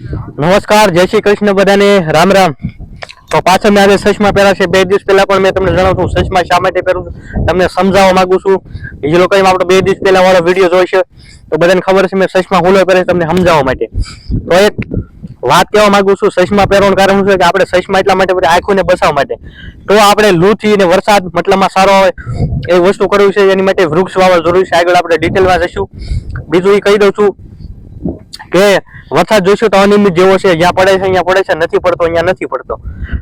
નમસ્કાર, જય શ્રી કૃષ્ણ બધાને, રામ રામ. તો પાછળ મેં આજે સચમાં પહેરા છે, બે દિવસ પહેલા પણ મેં તમને જણાવું છું સચમાં શા માટે પહેરું છું, તમને સમજાવવા માંગુ છું. એ લોકો આપણે બે દિવસ પહેલા વાળો વીડિયો જોઈ છે, તો બધાને ખબર છે, મેં સચમાં હુલો પહેરે તમને સમજાવવા માટે. તો એક વાત કહેવા માંગુ છું સચમાં પહેરવાનું કારણ શું છે કે આપણે સચમાં એટલા માટે બધા આંખોને બસાવવા માટે. તો આપણે લૂથી અને વરસાદ મતલબમાં સારો આવે એ વસ્તુ કરવી છે, એની માટે વૃક્ષ વાવવા જરૂરી છે. આગળ આપણે ડિટેલમાં જઈશું. બીજું એ કહી દઉં છું કે વરસાદ જોઈશું તો અનિયમિત જેવો છે, જ્યાં પડે છે અહીંયા પડે છે, નથી પડતો અહીંયા નથી પડતો.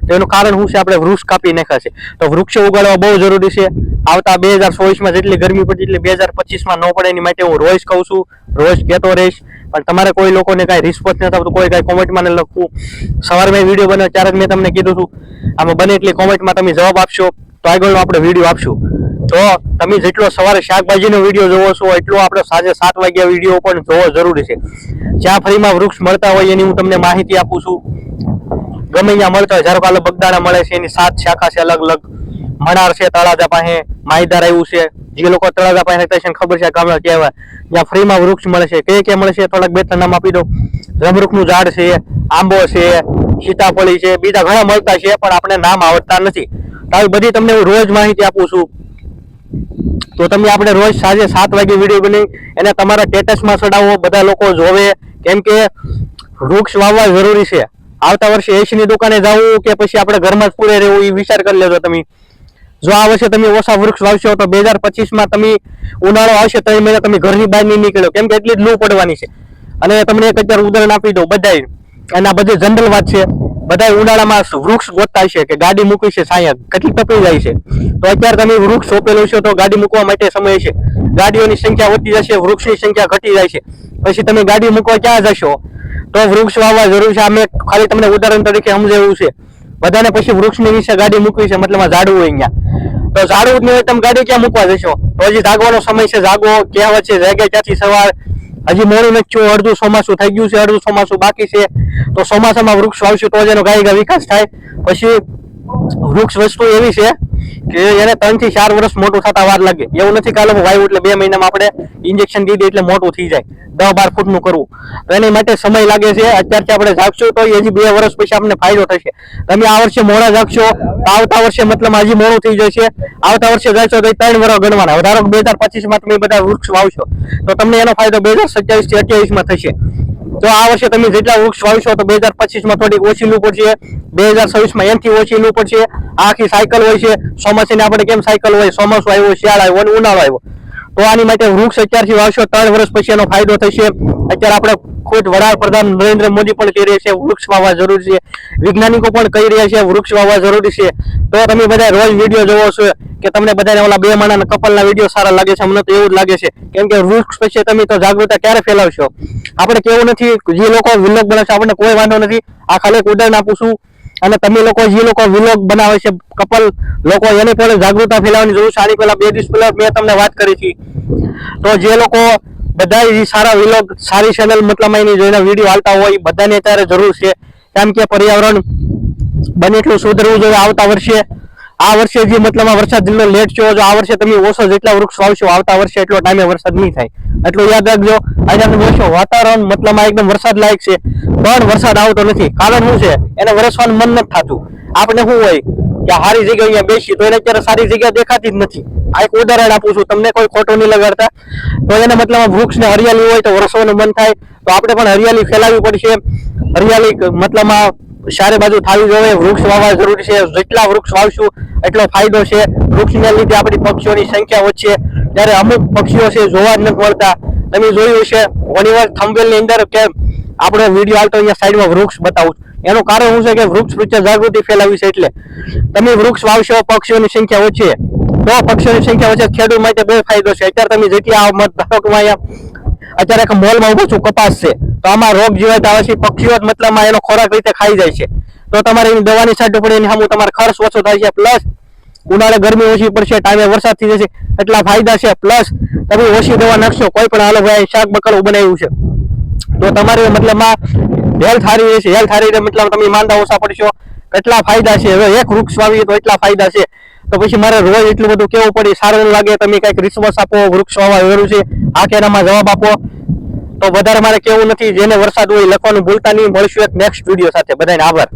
તો એનું કારણ શું છે? આપણે વૃક્ષ કાપી નાખ્યા છે. તો વૃક્ષો ઉગાડવા બહુ જરૂરી છે. આવતા બે હજાર ચોવીસમાં જેટલી ગરમી પડી એટલી બે હજાર પચીસમાં ન પડે એની માટે હું રોજ કહું છું, રોજ કહેતો રહીશ. પણ તમારે કોઈ લોકોને કાંઈ રિસ્પોન્સ નથી આવતું, કોઈ કાંઈ કોમેન્ટમાં ન લખવું. સવારે મેં વીડિયો બનાવ્યો, ત્યારે જ મેં તમને કીધું હતું. આમાં બને એટલી કોમેન્ટમાં તમે જવાબ આપશો. તો આગળનો આપણે વીડિયો આપશું. તો તમે જેટલો સવારે શાકભાજીનો વીડિયો જોવો છો, એટલો આપણે સાંજે સાત વાગ્યા વીડિયો પણ જોવો જરૂરી છે. જ્યાં ફરીમાં વૃક્ષ મળતા હોય એની હું તમને માહિતી આપું છું. ગમે ત્યાં મળતા હોય ધારો કે બગદાણા મળે છે, એની સાત શાખા છે અલગ અલગ. મણાર છે, તળાજા પાસે માહિતદાર આવ્યું છે. જે લોકો તળાજા પાસે છે ખબર છે ગામડા કહેવાય. જ્યાં ફ્રીમાં વૃક્ષ મળે છે. કઈ કઈ મળે છે થોડાક બે ત્રણ નામ આપી દો જમરૂખનું ઝાડ છે, આંબો છે, સીતાફળી છે, બીજા ઘણા મળતા છે, પણ આપણે નામ આવડતા નથી. આવી બધી તમને હું રોજ માહિતી આપું છું. તો તમે આપણે રોજ સાંજે સાત વાગે વીડિયો બની એને તમારા સ્ટેટસમાં ચડાવો બધા લોકો જોવે. કેમ કે વૃક્ષ વાવવા જરૂરી છે. આવતા વર્ષે એસીની દુકાને જવું કે પછી આપણે ઘરમાં જ પૂરે રહેવું એ વિચાર કરી લેજો તમે. જો આ વર્ષે તમે ઓછા વૃક્ષ વાવશો તો બે હજાર પચીસમાં તમે ઉનાળો આવશે, ત્રણ મહિના તમે ઘરની બહાર નહીં નીકળ્યો. કેમ કે એટલી જ લૂ પડવાની છે. અને તમને એક અત્યારે ઉદાહરણ આપી દઉં બધાય આ બધી જનરલ વાત છે. બધા ઉનાળામાં વૃક્ષ ગોતતા છે કે ગાડી મૂકી છે સાયા કેટલી તપી જાય છે. તો અત્યારે તમે વૃક્ષ સોંપેલું છે તો ગાડી મૂકવા માટે સમય છે. ગાડીઓની સંખ્યા વધતી જશે, વૃક્ષની સંખ્યા ઘટી જાય છે. પછી તમે ગાડી મૂકવા ક્યાં જશો? તો વૃક્ષ વાવવા જરૂર છે. અમે ખાલી તમને ઉદાહરણ તરીકે સમજાવ્યું છે. બધાને પછી વૃક્ષની વિશે ગાડી મૂકવી છે, મતલબ ઝાડવું હોય અહીંયા. તો ઝાડવું નહીં હોય તમે ગાડી ક્યાં મૂકવા જશો? તો હજી જાગવાનો સમય છે. જાગો કહેવત છે જાગે ત્યાંથી સવાર? હજી મોડું નથી અડધું ચોમાસું થઈ ગયું છે, અડધું ચોમાસું બાકી છે. તો ચોમાસામાં વૃક્ષ વાવશું તો જ એનો ગાય વિકાસ થાય. પછી વૃક્ષ વસ્તુ એવી છે કે એને ત્રણથી ચાર વર્ષ મોટું થતા વાર લાગે. એવું નથી કાલે લોકો એટલે બે મહિનામાં આપણે ઇન્જેક્શન દીધી એટલે મોટું થઈ જાય. દસ બાર ફૂટનું કરવું. તો એની માટે સમય લાગે છે. અત્યારથી આપણે જાગશું તો હજી બે વર્ષ પછી આપણને ફાયદો થશે. તમે આ વર્ષે મોડા જાગશો, તો આવતા વર્ષે મતલબ હજી મોડું થઈ જશે. આવતા વર્ષે જાગશો તો ત્રણ વર્ષ ગણવાના. વધારો બે હજાર પચીસમાં તમે બધા વૃક્ષ વાવશો. તો તમને એનો ફાયદો બે હજાર સત્યાવીસથી અઠ્યાવીસમાં થશે. તો આ વર્ષે તમે જેટલા વૃક્ષ વાવશો તો બે હજાર પચીસમાં થોડીક ઓછી લૂ પડશે. બે હજાર છવ્વીસમાં એનથી ઓછી લૂ પડશે. આખી સાયકલ હોય છે. ચોમાસીને આપણે કેમ સાયકલ હોય? ચોમાસું આવ્યો, શિયાળો આવ્યો અને ઉનાળો આવ્યો. તો આની માટે વૃક્ષ અત્યારથી વાવશો. ત્રણ વર્ષ પછી એનો ફાયદો થશે. અત્યારે આપણે ખુદ વડાપ્રધાન નરેન્દ્ર મોદી પણ કહી રહ્યા છે, વૃક્ષ વાવવા જરૂરી છે. વૈજ્ઞાનિકો પણ કહી રહ્યા છે, વૃક્ષ વાવવા જરૂરી છે. તો તમે બધા રોજ વીડિયો જોવો છો. કે તમને બધાને ઓલા બે માણાના કપલના વીડિયો સારા લાગે છે, અમને તો એવું જ લાગે છે. કેમ કે વૃક્ષ પછી તમે તો જાગૃતતા ક્યારે ફેલાવશો? આપણે કેવું નથી, જે લોકો વિલોગ બનાવશે આપણને કોઈ વાંધો નથી. આ ખાલી ઉદાહરણ આપું છું. અને તમે લોકો જે લોકો વિલોગ બનાવે છે, કપલ, લોકો એની પણ જાગૃતતા ફેલાવવાની જરૂર છે. આની પહેલા બે દિવસ પહેલા મેં તમને વાત કરી હતી. તો જે લોકો બધા સારા વિલોગ સારી ચેનલ મતલબ એની જોઈને વીડિયો હાલતા હોય, બધાને અત્યારે જરૂર છે. કેમ કે પર્યાવરણ બને એટલું સુધરવું જોઈએ આવતા વર્ષે. આ વર્ષે જે મતલબ વરસાદ જેટલો લેટ થયો જો આ વર્ષે તમે ઓછો જેટલા વૃક્ષ વાવશો, આવતા વર્ષે એટલો ટાઈમે વરસાદ નહીં થાય. એટલું યાદ રાખજો આજે તમે જોશો વાતાવરણ, મતલબ એકદમ વરસાદ લાયક છે. પણ વરસાદ આવતો નથી. કારણ શું છે? એને વરસવાનું મન નથી થતું. આપણે શું હોય કે સારી જગ્યાએ અહીંયા બેસી તો એને અત્યારે સારી જગ્યા દેખાતી જ નથી. આ એક ઉદાહરણ આપું છું. તમને કોઈ ખોટું નહીં લગાડતા. તો એને મતલબ વૃક્ષને હરિયાળી હોય તો વરસવાનું મન થાય. તો આપણે પણ હરિયાળી ફેલાવવી પડશે. હરિયાળી મતલબમાં ચારે બાજુ થાવી જોઈએ વૃક્ષ વાવવા જરૂરી છે, જેટલા વૃક્ષ વાવશું, એટલો ફાયદો છે. વૃક્ષને લીધે આપણી પક્ષીઓની સંખ્યા વધશે. ત્યારે અમુક પક્ષીઓ છે, જોવા જ નથી મળતા. તમે જોયું છે ઘણી વાર થંબેલ અંદર કે આપણો વીડિયો હાલતો અહીંયા સાઈડમાં વૃક્ષ બતાવું એનું કારણ શું છે કે વૃક્ષ પ્રત્યે જાગૃતિ ફેલાવી છે એટલે. તમે વૃક્ષ વાવશો, પક્ષીઓની સંખ્યા ઓછી તો પક્ષીઓની સંખ્યા ઓછી ખેડૂત માટે બે ફાયદો છે. અત્યારે તમે જેટલી આ મત ધારો કે અહીંયા, અત્યારે મોલમાં ઊભો છું, કપાસ છે. તો આમાં રોગ જીવાત આવે છે પક્ષીઓ મતલબમાં એનો ખોરાક રીતે ખાઈ જાય છે. તો તમારે એની દવાની છાંટવી પડે એની સામે તમારે ખર્ચ ઓછો થાય છે, પ્લસ ઉનાળે ગરમી ઓછી પડશે, ટાઈમે વરસાદ થઈ જશે, એટલા ફાયદા છે, પ્લસ તમે ઓછી દવા નાખશો, કોઈ પણ હાલો ભાઈ શાક બકરું બનાવ્યું છે. તો તમારે મતલબમાં હેલ્થ સારી રહેશે હેલ્થ સારી રહે મતલબ તમે માંદા ઓછા પડશો કેટલા ફાયદા છે. હવે એક વૃક્ષ વાવીએ તો એટલા ફાયદા છે. તો પછી મારે રોજ એટલું બધું કેવું પડે, સારું લાગે, તમે કંઈક રિસ્પોન્સ આપો, વૃક્ષ વાવવા જરૂર છે, આ કેરામાં જવાબ આપો. તો વધારે મારે કેવું નથી, જેને વરસાદ હોય લખવાનું ભૂલતા નહીં. મળશું એક નેક્સ્ટ વીડિયો સાથે. બધાને આભાર.